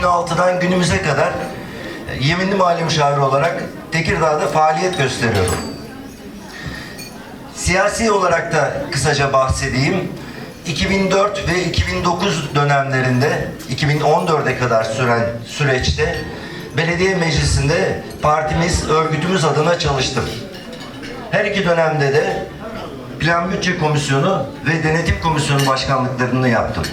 2006'dan günümüze kadar e, yeminli mali müşaviri olarak Tekirdağ'da faaliyet gösteriyorum. Siyasi olarak da kısaca bahsedeyim. 2004 ve 2009 dönemlerinde 2014'e kadar süren süreçte belediye meclisinde partimiz, örgütümüz adına çalıştım. Her iki dönemde de Plan Bütçe Komisyonu ve Denetim Komisyonu başkanlıklarını yaptım.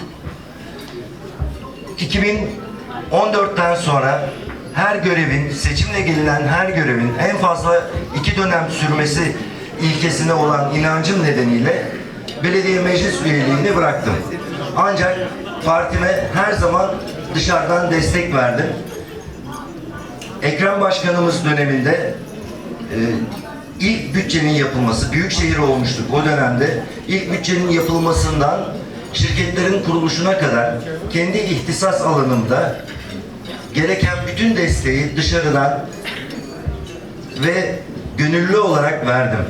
2014'ten sonra her görevin, seçimle gelinen her görevin en fazla iki dönem sürmesi ilkesine olan inancım nedeniyle belediye meclis üyeliğini bıraktım. Ancak partime her zaman dışarıdan destek verdim. Ekrem Başkanımız döneminde e, ilk bütçenin yapılması, büyük şehir olmuştuk o dönemde. İlk bütçenin yapılmasından şirketlerin kuruluşuna kadar kendi ihtisas alanımda gereken bütün desteği dışarıdan ve gönüllü olarak verdim.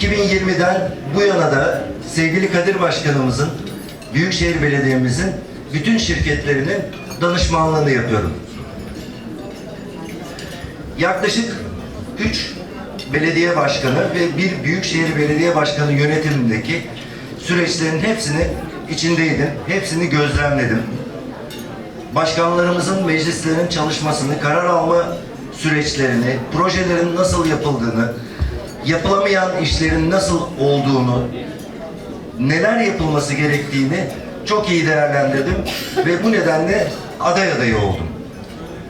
2020'den bu yana da sevgili Kadir Başkanımızın, Büyükşehir Belediye'mizin bütün şirketlerinin danışmanlığını yapıyorum. Yaklaşık 3 belediye başkanı ve bir büyükşehir belediye başkanı yönetimindeki süreçlerin hepsini içindeydim. Hepsini gözlemledim. Başkanlarımızın meclislerin çalışmasını, karar alma süreçlerini, projelerin nasıl yapıldığını, yapılamayan işlerin nasıl olduğunu, neler yapılması gerektiğini çok iyi değerlendirdim ve bu nedenle aday adayı oldum.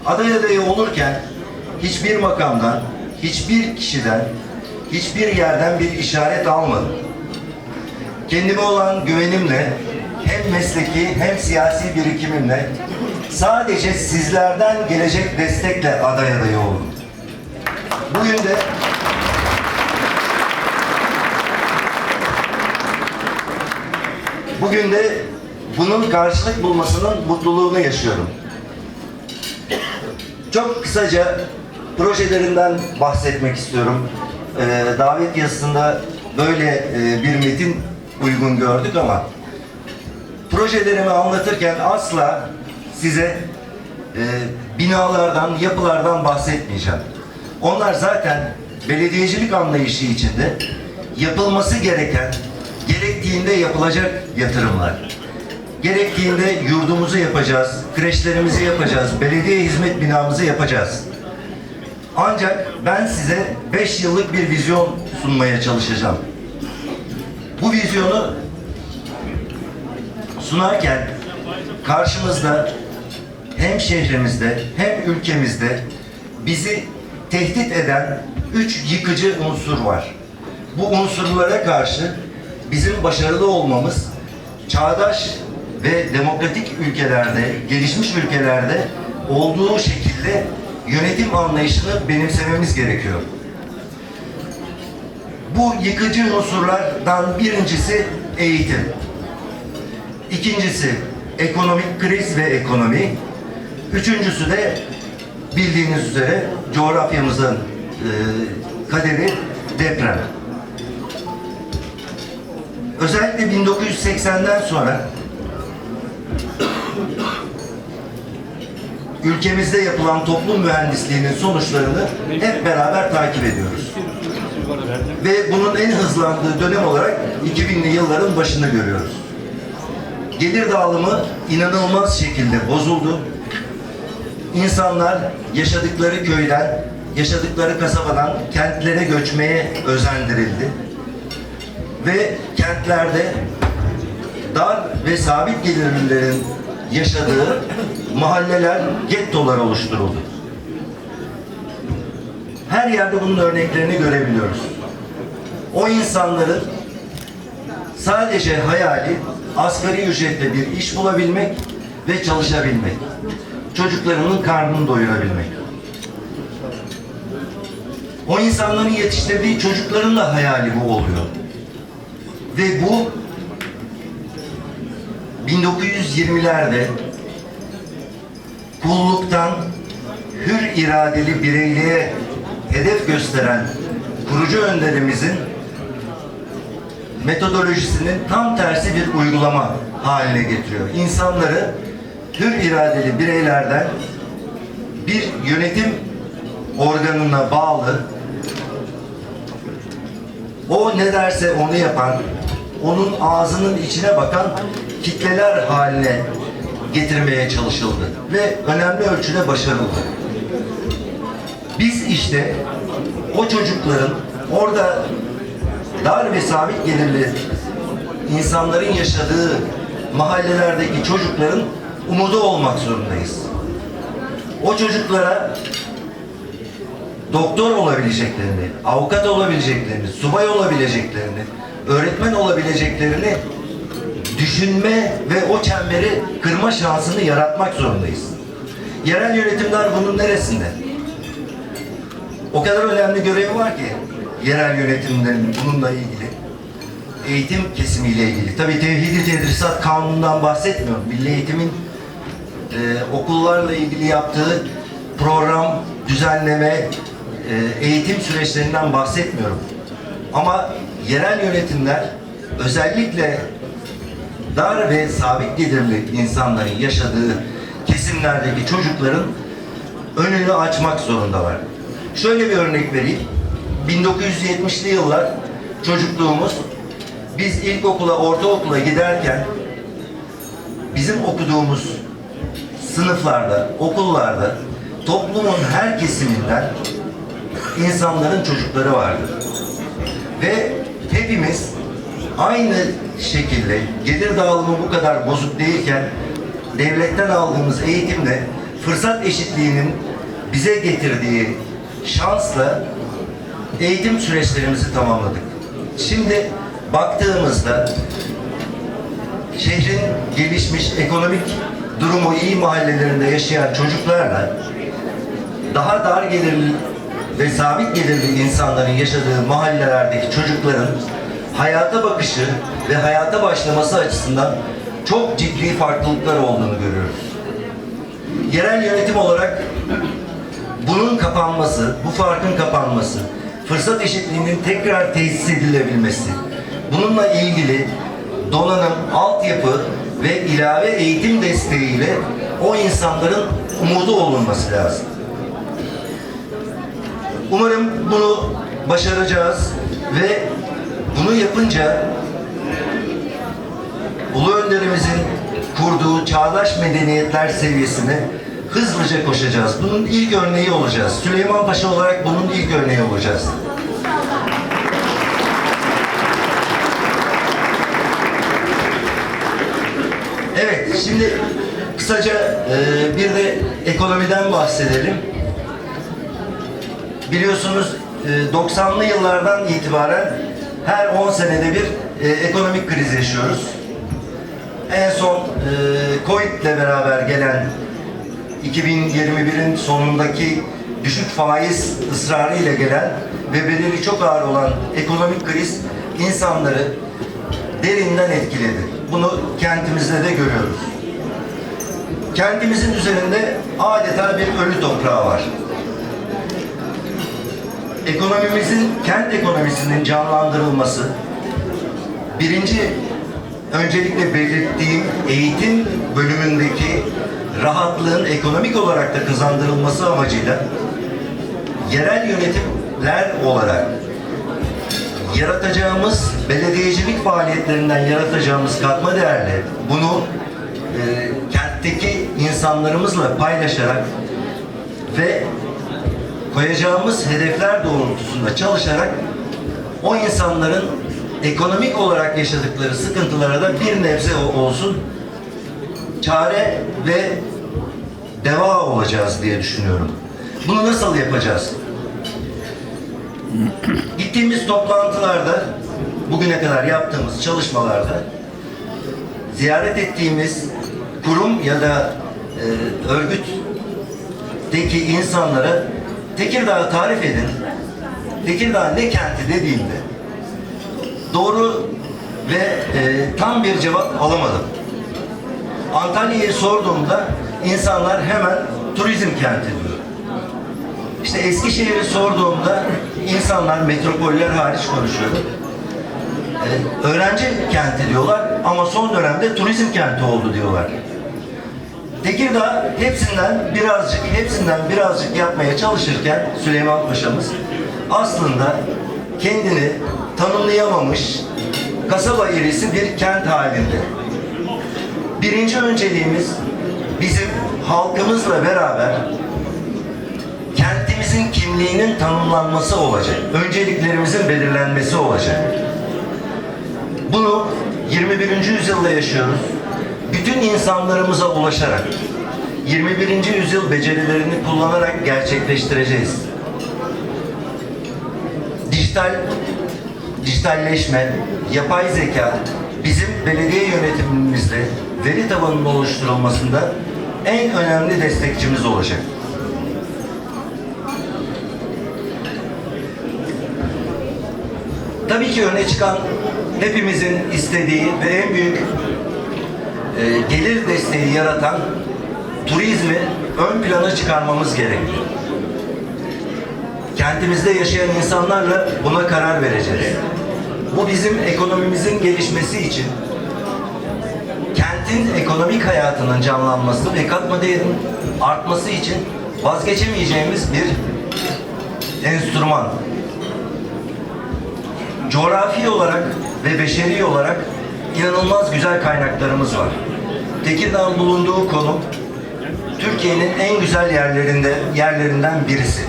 Aday adayı olurken hiçbir makamdan, hiçbir kişiden, hiçbir yerden bir işaret almadım. Kendime olan güvenimle, hem mesleki hem siyasi birikimimle sadece sizlerden gelecek destekle aday adayı oldum. Bugün de bugün de bunun karşılık bulmasının mutluluğunu yaşıyorum. Çok kısaca projelerinden bahsetmek istiyorum. Ee, davet yazısında böyle e, bir metin uygun gördük ama projelerimi anlatırken asla size e, binalardan, yapılardan bahsetmeyeceğim. Onlar zaten belediyecilik anlayışı içinde yapılması gereken, gerektiğinde yapılacak yatırımlar. Gerektiğinde yurdumuzu yapacağız, kreşlerimizi yapacağız, belediye hizmet binamızı yapacağız. Ancak ben size 5 yıllık bir vizyon sunmaya çalışacağım. Bu vizyonu sunarken karşımızda hem şehrimizde hem ülkemizde bizi tehdit eden üç yıkıcı unsur var. Bu unsurlara karşı bizim başarılı olmamız çağdaş ve demokratik ülkelerde, gelişmiş ülkelerde olduğu şekilde yönetim anlayışını benimsememiz gerekiyor. Bu yıkıcı unsurlardan birincisi eğitim. İkincisi ekonomik kriz ve ekonomi. Üçüncüsü de bildiğiniz üzere coğrafyamızın e, kaderi deprem. Özellikle 1980'den sonra ülkemizde yapılan toplum mühendisliğinin sonuçlarını hep beraber takip ediyoruz. Ve bunun en hızlandığı dönem olarak 2000'li yılların başını görüyoruz. Gelir dağılımı inanılmaz şekilde bozuldu. İnsanlar yaşadıkları köyden, yaşadıkları kasabadan kentlere göçmeye özendirildi. Ve kentlerde dar ve sabit gelirlilerin yaşadığı mahalleler, gettolar oluşturuldu. Her yerde bunun örneklerini görebiliyoruz. O insanların sadece hayali asgari ücretle bir iş bulabilmek ve çalışabilmek. Çocuklarının karnını doyurabilmek. O insanların yetiştirdiği çocukların da hayali bu oluyor. Ve bu 1920'lerde kulluktan hür iradeli bireyliğe hedef gösteren kurucu önderimizin metodolojisinin tam tersi bir uygulama haline getiriyor. İnsanları hür iradeli bireylerden bir yönetim organına bağlı o ne derse onu yapan, onun ağzının içine bakan kitleler haline getirmeye çalışıldı ve önemli ölçüde başarıldı. Biz işte o çocukların orada dar ve sabit gelirli insanların yaşadığı mahallelerdeki çocukların umudu olmak zorundayız. O çocuklara doktor olabileceklerini, avukat olabileceklerini, subay olabileceklerini, öğretmen olabileceklerini düşünme ve o çemberi kırma şansını yaratmak zorundayız. Yerel yönetimler bunun neresinde? O kadar önemli görevi var ki yerel yönetimlerin bununla ilgili. Eğitim kesimiyle ilgili. Tabii Tevhidi Tedrisat Kanunu'ndan bahsetmiyorum. Milli Eğitim'in e, okullarla ilgili yaptığı program, düzenleme, e, eğitim süreçlerinden bahsetmiyorum. Ama yerel yönetimler özellikle dar ve sabit gelirli insanların yaşadığı kesimlerdeki çocukların önünü açmak zorundalar. Şöyle bir örnek vereyim. 1970'li yıllar çocukluğumuz biz ilkokula, ortaokula giderken bizim okuduğumuz sınıflarda, okullarda toplumun her kesiminden insanların çocukları vardı. Ve hepimiz aynı şekilde gelir dağılımı bu kadar bozuk değilken devletten aldığımız eğitimle fırsat eşitliğinin bize getirdiği şansla eğitim süreçlerimizi tamamladık. Şimdi baktığımızda şehrin gelişmiş ekonomik durumu iyi mahallelerinde yaşayan çocuklarla daha dar gelirli ve sabit gelirli insanların yaşadığı mahallelerdeki çocukların hayata bakışı ve hayata başlaması açısından çok ciddi farklılıklar olduğunu görüyoruz. Yerel yönetim olarak bunun kapanması, bu farkın kapanması, fırsat eşitliğinin tekrar tesis edilebilmesi, bununla ilgili donanım, altyapı ve ilave eğitim desteğiyle o insanların umudu olunması lazım. Umarım bunu başaracağız ve bunu yapınca Ulu Önderimizin kurduğu çağdaş medeniyetler seviyesine hızlıca koşacağız. Bunun ilk örneği olacağız. Süleyman Paşa olarak bunun ilk örneği olacağız. Şimdi kısaca e, bir de ekonomiden bahsedelim. Biliyorsunuz e, 90'lı yıllardan itibaren her 10 senede bir e, ekonomik kriz yaşıyoruz. En son e, Covid ile beraber gelen 2021'in sonundaki düşük faiz ısrarı ile gelen ve bedeli çok ağır olan ekonomik kriz insanları derinden etkiledi. Bunu kentimizde de görüyoruz. Kentimizin üzerinde adeta bir ölü toprağı var. Ekonomimizin, kent ekonomisinin canlandırılması, birinci öncelikle belirttiğim eğitim bölümündeki rahatlığın ekonomik olarak da kazandırılması amacıyla yerel yönetimler olarak yaratacağımız belediyecilik faaliyetlerinden yaratacağımız katma değerle bunu e, kentteki insanlarımızla paylaşarak ve koyacağımız hedefler doğrultusunda çalışarak o insanların ekonomik olarak yaşadıkları sıkıntılara da bir nebze olsun çare ve deva olacağız diye düşünüyorum. Bunu nasıl yapacağız? Gittiğimiz toplantılarda, bugüne kadar yaptığımız çalışmalarda ziyaret ettiğimiz kurum ya da e, örgütteki insanlara Tekirdağ'ı tarif edin. Tekirdağ ne kenti dediğimde doğru ve e, tam bir cevap alamadım. Antalya'yı sorduğumda insanlar hemen turizm kenti diyor. İşte Eskişehir'i sorduğumda insanlar metropoller hariç konuşuyor. Ee, öğrenci kenti diyorlar ama son dönemde turizm kenti oldu diyorlar. Tekirdağ hepsinden birazcık, hepsinden birazcık yapmaya çalışırken Süleyman Paşa'mız aslında kendini tanımlayamamış kasaba irisi bir kent halinde. Birinci önceliğimiz bizim halkımızla beraber kentimizin kimliğinin tanımlanması olacak. Önceliklerimizin belirlenmesi olacak. Bunu 21. yüzyılda yaşıyoruz. Bütün insanlarımıza ulaşarak, 21. yüzyıl becerilerini kullanarak gerçekleştireceğiz. Dijital, dijitalleşme, yapay zeka bizim belediye yönetimimizde veri tabanının oluşturulmasında en önemli destekçimiz olacak. Tabii ki öne çıkan hepimizin istediği ve en büyük e, gelir desteği yaratan turizmi ön plana çıkarmamız gerekiyor. Kentimizde yaşayan insanlarla buna karar vereceğiz. Bu bizim ekonomimizin gelişmesi için kentin ekonomik hayatının canlanması ve katma değerin artması için vazgeçemeyeceğimiz bir enstrüman coğrafi olarak ve beşeri olarak inanılmaz güzel kaynaklarımız var. Tekirdağ'ın bulunduğu konum Türkiye'nin en güzel yerlerinde yerlerinden birisi.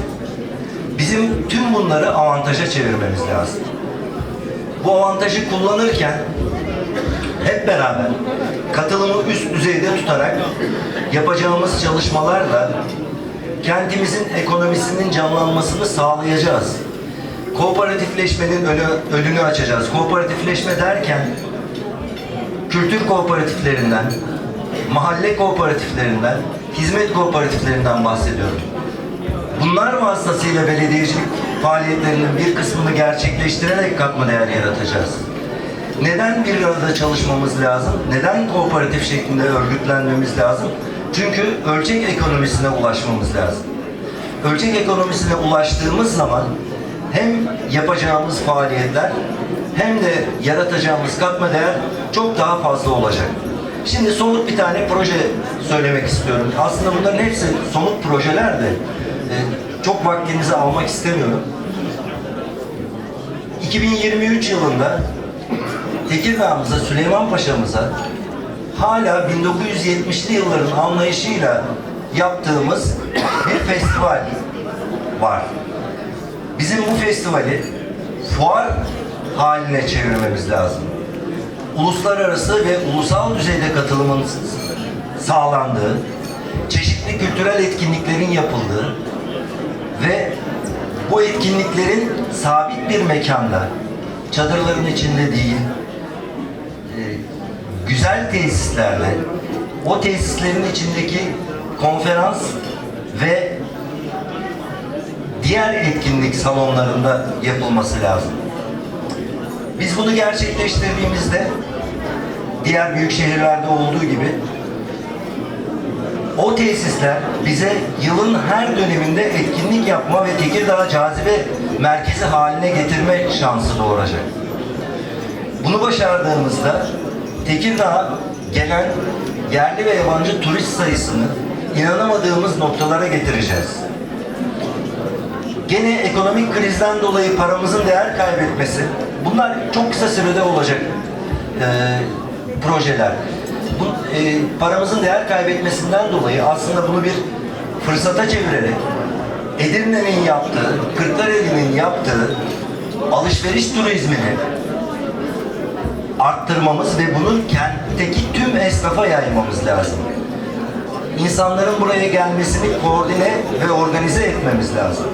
Bizim tüm bunları avantaja çevirmemiz lazım. Bu avantajı kullanırken hep beraber katılımı üst düzeyde tutarak yapacağımız çalışmalarla kentimizin ekonomisinin canlanmasını sağlayacağız kooperatifleşmenin önü, önünü açacağız. Kooperatifleşme derken kültür kooperatiflerinden, mahalle kooperatiflerinden, hizmet kooperatiflerinden bahsediyorum. Bunlar vasıtasıyla belediyecilik faaliyetlerinin bir kısmını gerçekleştirerek katma değer yaratacağız. Neden bir arada çalışmamız lazım? Neden kooperatif şeklinde örgütlenmemiz lazım? Çünkü ölçek ekonomisine ulaşmamız lazım. Ölçek ekonomisine ulaştığımız zaman hem yapacağımız faaliyetler hem de yaratacağımız katma değer çok daha fazla olacak. Şimdi somut bir tane proje söylemek istiyorum. Aslında bunların hepsi somut projeler de e, çok vaktinizi almak istemiyorum. 2023 yılında Tekirdağ'ımıza, Süleyman Paşa'mıza hala 1970'li yılların anlayışıyla yaptığımız bir festival var. Bizim bu festivali fuar haline çevirmemiz lazım. Uluslararası ve ulusal düzeyde katılımın sağlandığı, çeşitli kültürel etkinliklerin yapıldığı ve bu etkinliklerin sabit bir mekanda, çadırların içinde değil, e, güzel tesislerle, o tesislerin içindeki konferans ve diğer etkinlik salonlarında yapılması lazım. Biz bunu gerçekleştirdiğimizde diğer büyük şehirlerde olduğu gibi o tesisler bize yılın her döneminde etkinlik yapma ve Tekirdağ cazibe merkezi haline getirme şansı doğuracak. Bunu başardığımızda Tekirdağ'a gelen yerli ve yabancı turist sayısını inanamadığımız noktalara getireceğiz. Gene ekonomik krizden dolayı paramızın değer kaybetmesi, bunlar çok kısa sürede olacak e, projeler. Bu, e, paramızın değer kaybetmesinden dolayı aslında bunu bir fırsata çevirerek Edirne'nin yaptığı, Kırklareli'nin yaptığı alışveriş turizmini arttırmamız ve bunu kentteki tüm esnafa yaymamız lazım. İnsanların buraya gelmesini koordine ve organize etmemiz lazım.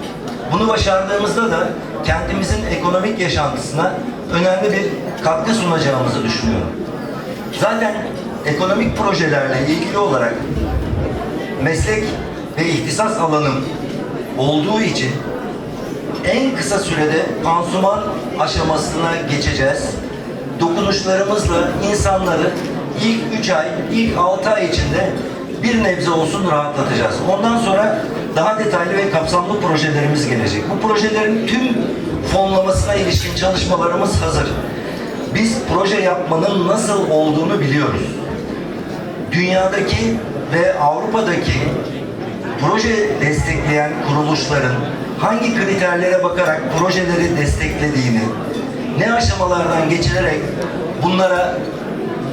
Bunu başardığımızda da kentimizin ekonomik yaşantısına önemli bir katkı sunacağımızı düşünüyorum. Zaten ekonomik projelerle ilgili olarak meslek ve ihtisas alanım olduğu için en kısa sürede pansuman aşamasına geçeceğiz. Dokunuşlarımızla insanları ilk 3 ay, ilk 6 ay içinde bir nebze olsun rahatlatacağız. Ondan sonra daha detaylı ve kapsamlı projelerimiz gelecek. Bu projelerin tüm fonlamasına ilişkin çalışmalarımız hazır. Biz proje yapmanın nasıl olduğunu biliyoruz. Dünyadaki ve Avrupa'daki proje destekleyen kuruluşların hangi kriterlere bakarak projeleri desteklediğini, ne aşamalardan geçilerek bunlara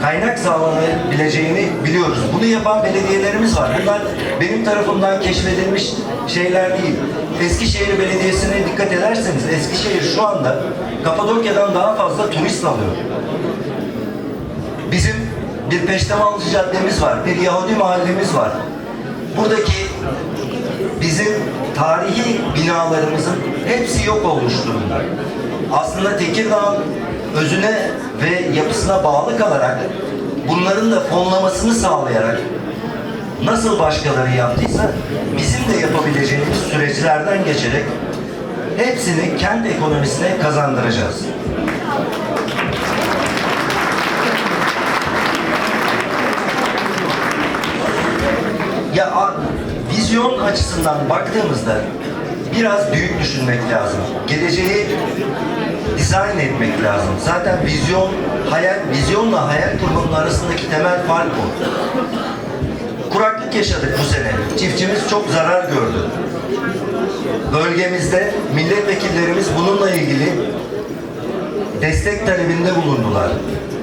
kaynak sağlanabileceğini biliyoruz. Bunu yapan belediyelerimiz var. Bunlar benim tarafımdan keşfedilmiş şeyler değil. Eskişehir Belediyesi'ne dikkat ederseniz Eskişehir şu anda Kapadokya'dan daha fazla turist alıyor. Bizim bir Peştemalcı caddemiz var, bir Yahudi mahallemiz var. Buradaki bizim tarihi binalarımızın hepsi yok olmuş durumda. Aslında Tekirdağ'ın özüne ve yapısına bağlı kalarak bunların da fonlamasını sağlayarak nasıl başkaları yaptıysa bizim de yapabileceğimiz süreçlerden geçerek hepsini kent ekonomisine kazandıracağız. Ya vizyon açısından baktığımızda biraz büyük düşünmek lazım. Geleceği dizayn etmek lazım. Zaten vizyon, hayal, vizyonla hayal kurmanın arasındaki temel fark o. Kuraklık yaşadık bu sene. Çiftçimiz çok zarar gördü. Bölgemizde milletvekillerimiz bununla ilgili destek talebinde bulundular.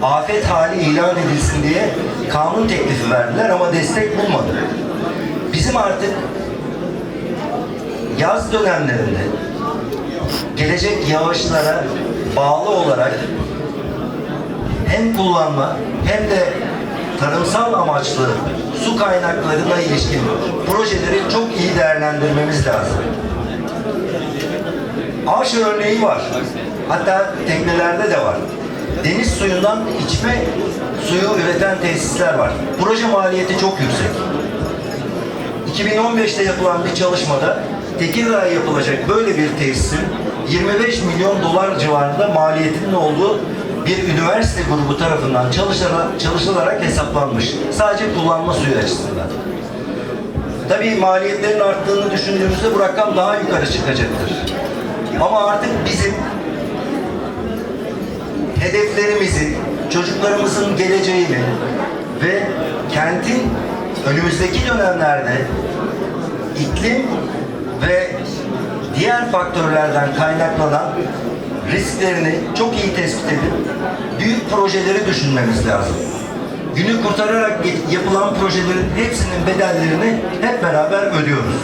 Afet hali ilan edilsin diye kanun teklifi verdiler ama destek bulmadı. Bizim artık yaz dönemlerinde gelecek yağışlara bağlı olarak hem kullanma hem de tarımsal amaçlı su kaynaklarına ilişkin projeleri çok iyi değerlendirmemiz lazım. Ağaç örneği var. Hatta teknelerde de var. Deniz suyundan içme suyu üreten tesisler var. Proje maliyeti çok yüksek. 2015'te yapılan bir çalışmada Tekirdağ'a yapılacak böyle bir tesisin 25 milyon dolar civarında maliyetinin olduğu bir üniversite grubu tarafından çalışılarak, çalışılarak hesaplanmış. Sadece kullanma suyu açısından. Tabii maliyetlerin arttığını düşündüğümüzde bu rakam daha yukarı çıkacaktır. Ama artık bizim hedeflerimizi, çocuklarımızın geleceğini ve kentin önümüzdeki dönemlerde iklim ve diğer faktörlerden kaynaklanan risklerini çok iyi tespit edip büyük projeleri düşünmemiz lazım. Günü kurtararak yapılan projelerin hepsinin bedellerini hep beraber ödüyoruz.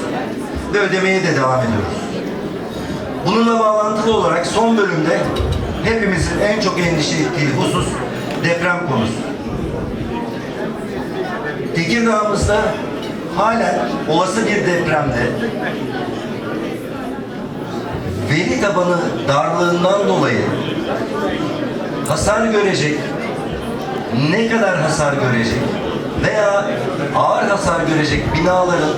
Ve ödemeye de devam ediyoruz. Bununla bağlantılı olarak son bölümde hepimizin en çok endişe ettiği husus deprem konusu. Tekirdağ'ımızda halen olası bir depremde veri tabanı darlığından dolayı hasar görecek, ne kadar hasar görecek veya ağır hasar görecek binaların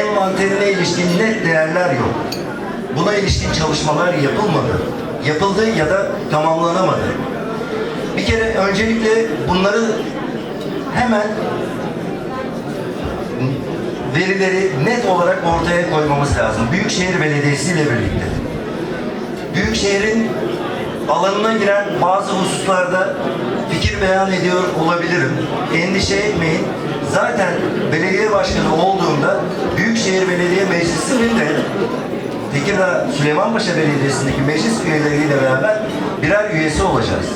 envanterine ilişkin net değerler yok. Buna ilişkin çalışmalar yapılmadı. Yapıldı ya da tamamlanamadı. Bir kere öncelikle bunları hemen verileri net olarak ortaya koymamız lazım. Büyükşehir Belediyesi ile birlikte. Büyükşehir'in alanına giren bazı hususlarda fikir beyan ediyor olabilirim. Endişe etmeyin. Zaten belediye başkanı olduğunda Büyükşehir Belediye Meclisi'nin de Tekirdağ Süleymanpaşa Belediyesi'ndeki meclis üyeleriyle beraber birer üyesi olacağız.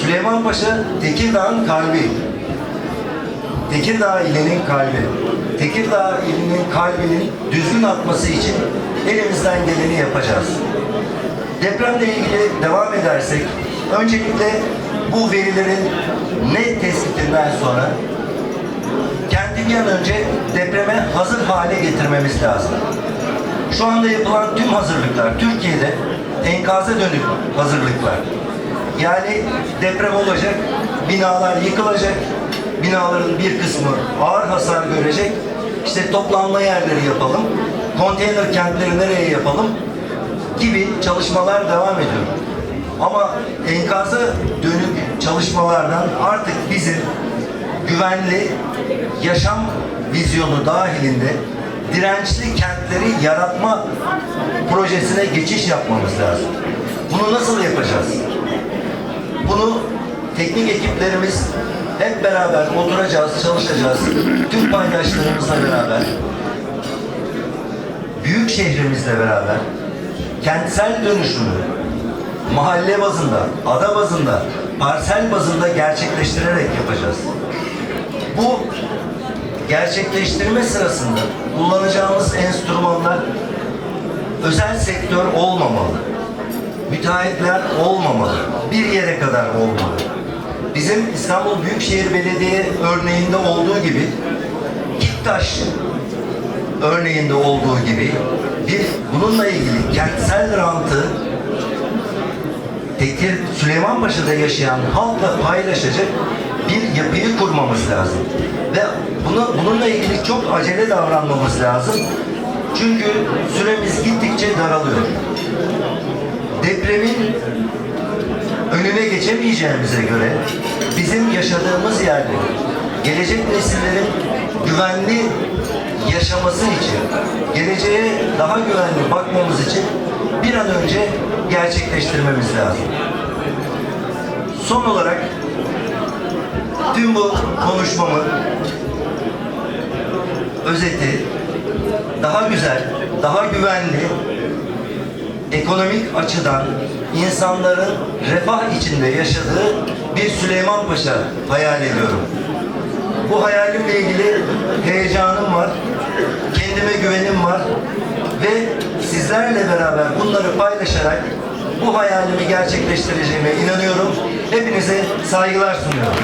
Süleymanpaşa Tekirdağ'ın kalbi. Tekirdağ ilinin kalbi. Tekirdağ ilinin kalbinin düzgün atması için elimizden geleni yapacağız. Depremle ilgili devam edersek, öncelikle bu verilerin net tespitinden sonra kenti bir an önce depreme hazır hale getirmemiz lazım. Şu anda yapılan tüm hazırlıklar, Türkiye'de enkaza dönük hazırlıklar. Yani deprem olacak, binalar yıkılacak, binaların bir kısmı ağır hasar görecek. İşte toplanma yerleri yapalım, konteyner kentleri nereye yapalım gibi çalışmalar devam ediyor. Ama enkaza dönük çalışmalardan artık bizim güvenli yaşam vizyonu dahilinde dirençli kentleri yaratma projesine geçiş yapmamız lazım. Bunu nasıl yapacağız? Bunu teknik ekiplerimiz hep beraber oturacağız, çalışacağız. Tüm paydaşlarımızla beraber, büyük şehrimizle beraber kentsel dönüşümü mahalle bazında, ada bazında, parsel bazında gerçekleştirerek yapacağız. Bu gerçekleştirme sırasında kullanacağımız enstrümanlar özel sektör olmamalı. Müteahhitler olmamalı. Bir yere kadar olmalı. Bizim İstanbul Büyükşehir Belediye örneğinde olduğu gibi Kiptaş örneğinde olduğu gibi bir bununla ilgili kentsel rantı Tekir Süleymanpaşa'da yaşayan halkla paylaşacak bir yapıyı kurmamız lazım. Ve bunu, bununla ilgili çok acele davranmamız lazım. Çünkü süremiz gittikçe daralıyor. Depremin önüne geçemeyeceğimize göre bizim yaşadığımız yerde gelecek nesillerin güvenli yaşaması için, geleceğe daha güvenli bakmamız için bir an önce gerçekleştirmemiz lazım. Son olarak tüm bu konuşmamın özeti daha güzel, daha güvenli, ekonomik açıdan insanların refah içinde yaşadığı bir Süleymanpaşa hayal ediyorum. Bu hayalimle ilgili heyecanım var, kendime güvenim var ve sizlerle beraber bunları paylaşarak bu hayalimi gerçekleştireceğime inanıyorum. Hepinize saygılar sunuyorum.